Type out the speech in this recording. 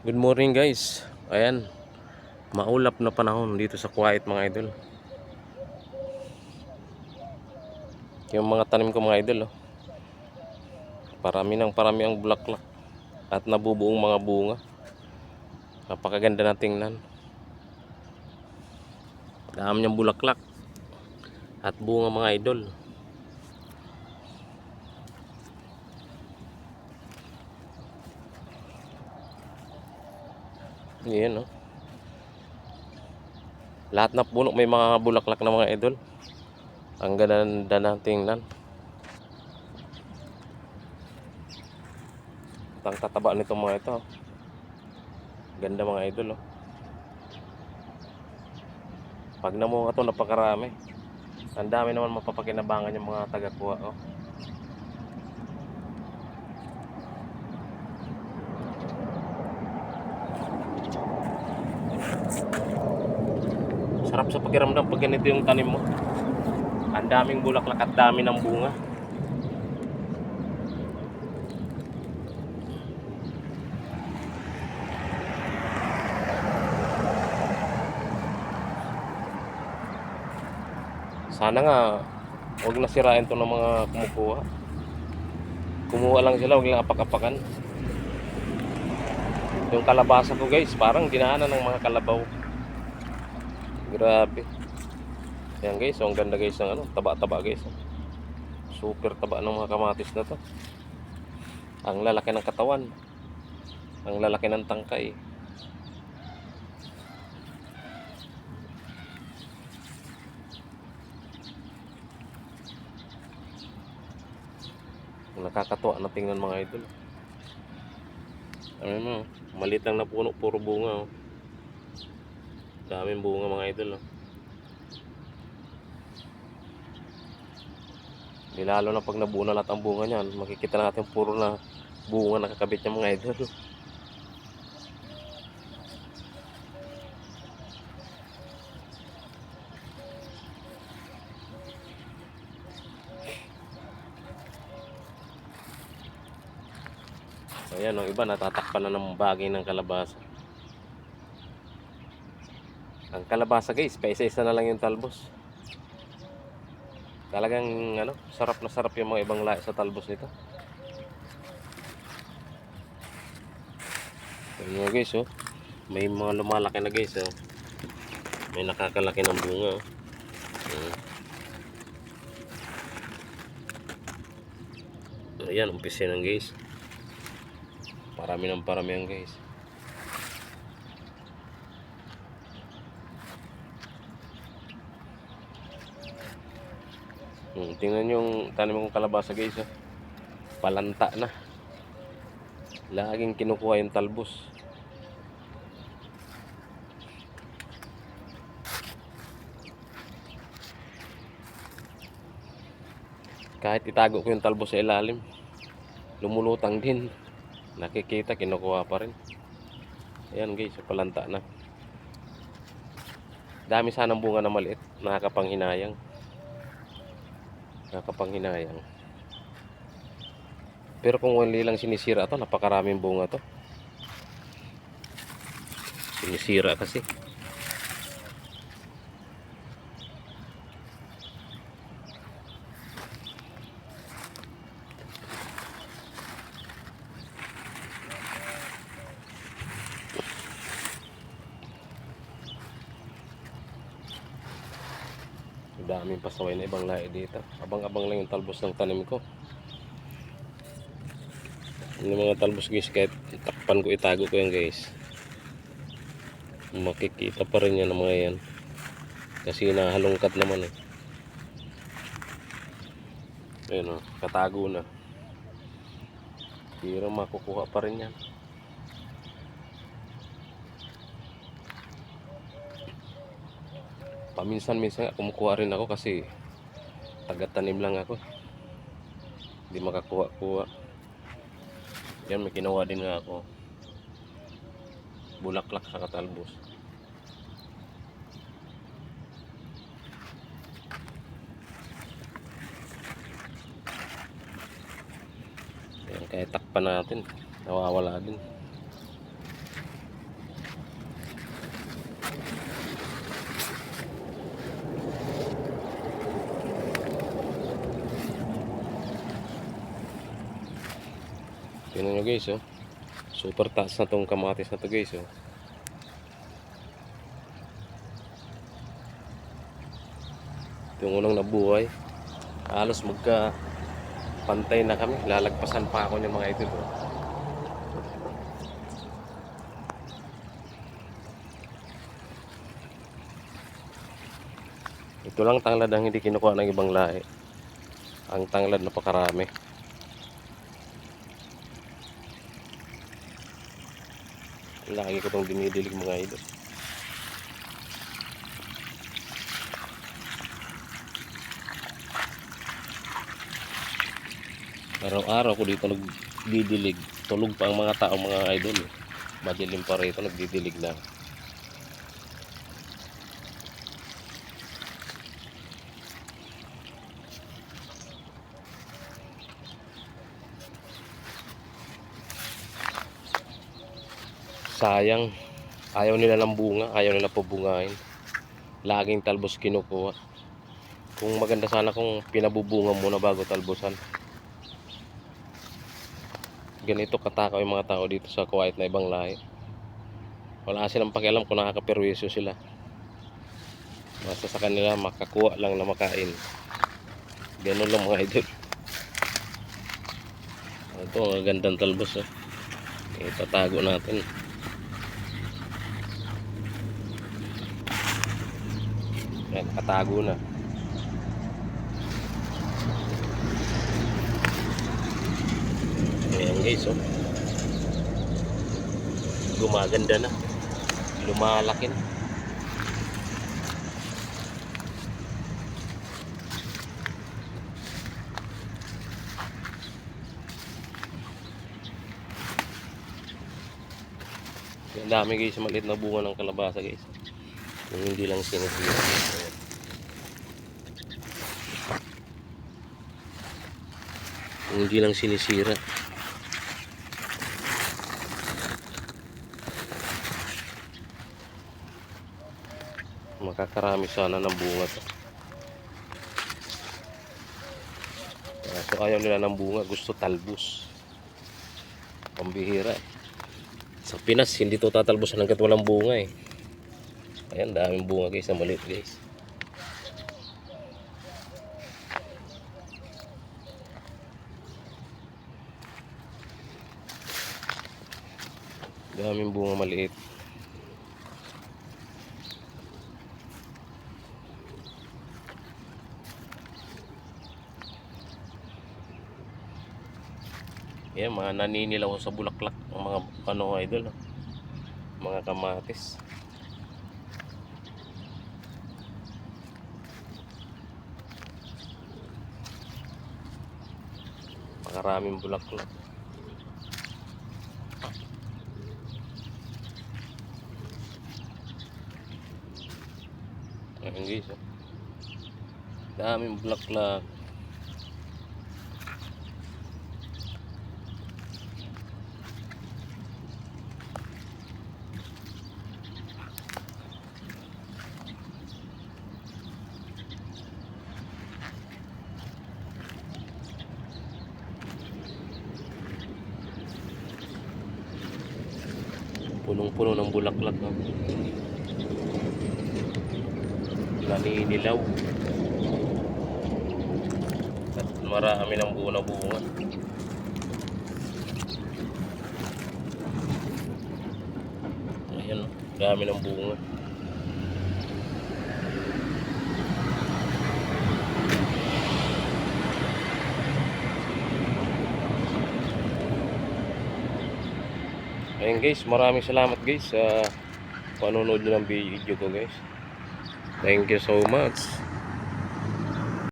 Good morning guys. Ayan. Maulap na panahon dito sa Kuwait mga idol. Yung mga tanim ko mga idol oh. Parami ng parami ang bulaklak at nabubuong mga bunga. Napakaganda na tingnan. Dami niyang bulaklak at bunga mga idol. Yan oh. Lahat na puno may mga bulaklak na mga idol. Ang ganda ng tingnan. At ang tataba nito mga ito. Ganda mga idol oh. Pag namunga to napakarami. Ang dami naman mapapakinabangan yung mga taga-kuha oh. Sa pakiramdam pag ganito yung tanim mo. Ang daming bulaklak at dami ng bunga. Sana nga huwag na sirain to ng mga kumukuha. Kumuha lang sila, huwag lang apak-apakan. Yung kalabasa ko guys, parang dinaanan ng mga kalabaw. Grabe. Yan guys, oh, ang ganda guys ng ano, taba-taba guys. oh. Super taba ng mga kamatis na to. Ang lalaki ng katawan. Ang lalaki ng tangkay. Nakakatuwa na tingnan mga idol. Ano mo, maliit lang na puno, puro bunga. Oh. Daming bunga mga idol. Oh. Lalo na pag nabuo na lahat ang bunga niyan, makikita natin puro na bunga nakakabit ng mga idol. Ayan, ang iba natatakpan na ng bagay ng kalabasa. Ang kalabasa guys, paisa-isa na lang yung talbos. Talagang ano, sarap na sarap yung mga ibang lahi sa talbos nito. Ayan mga guys, oh. May mga lumalaki na guys, oh. May nakakalaki ng bunga, oh. Ayan. Ayan, umpisa ng guys. Parami ng parami yan guys. Hmm, tingnan yung tanim kong kalabasa guys. Oh. Palanta na. Laging kinukuha yung talbos. Kahit itago ko yung talbos sa ilalim, lumulutang din. Nakikita, kinukuha pa rin. Ayan guys, so palanta na. Dami sanang bunga na maliit. Nakakapanghinayang. Nakakapanghinayang. Pero kung wali lang sinisira to, napakaraming bunga to. Sinisira kasi. Daming pasaway na ibang lahi dito. Abang-abang lang yung talbos ng tanim ko. Yung mga talbos guys, kahit takpan ko, itago ko yan guys. Makikita pa rin yan ng mga yan. Kasi nahalungkat naman eh. Ayun o, katago na. Pero makukuha pa rin yan. Paminsan-minsan kumukuha rin ako kasi taga-tanim lang ako. Hindi makakuha-kuha. Yan may kinuha din nga ako. Bulaklak sa katalbos. Yan kahit takpan natin. Nawawala din Tingnan nyo guys, oh. Super taas na tong kamatis na to guys, oh. Ito yung unang nabuhay. Halos magka pantay na kami. Lalagpasan pa ako ng mga ito. Oh. Ito lang tanglad ang hindi kinukuha ng ibang lahi. Ang tanglad napakarami. Lagi ko itong dinidilig mga idol. Araw-araw ko dito nagdidilig. Tulog pa ang mga tao mga idol. Madilim pa rito, nagdidilig lang. Sayang. Ayaw nila ng bunga, ayaw nila pabungain. Laging talbos kinukuha. Kung maganda sana kung pinabubunga muna bago talbosan. Ganito katakaw yung mga tao dito sa Kuwait na ibang lahi. Wala silang pakialam kung nakakaperwisyo sila. Basta sa kanila makakuha lang na makain. Ganun lang mga idol. Ito, ang gandang talbos. Oh. Itatago natin. Yan, nakatago na. Ayan guys, oh. Gumaganda na. Lumalaki na. Ang dami guys, maliit na bunga ng kalabasa guys. Yung hindi lang sinisira. Ayan. Yung hindi lang sinisira. Makakarami sana ng bunga to. Kaso ayaw nila ng bunga, gusto talbos. Pambihira eh. Sa Pinas, hindi to tatalbosan hanggat walang bunga eh. Ayan, daming bunga guys, na maliit guys. Daming bunga maliit. Yan, mga naninilaw sa bulaklak ng mga ano idol. oh. Mga kamatis. Makaraming bulaklak. Ayan guys. oh. Daming bulaklak. Punong-puno ng bulaklak. No? Naninilaw. At marami ng bunga-bunga. Ayan, no? dami ng bunga. Ayun guys, maraming salamat guys sa panonood nyo ng video ko guys. Thank you so much.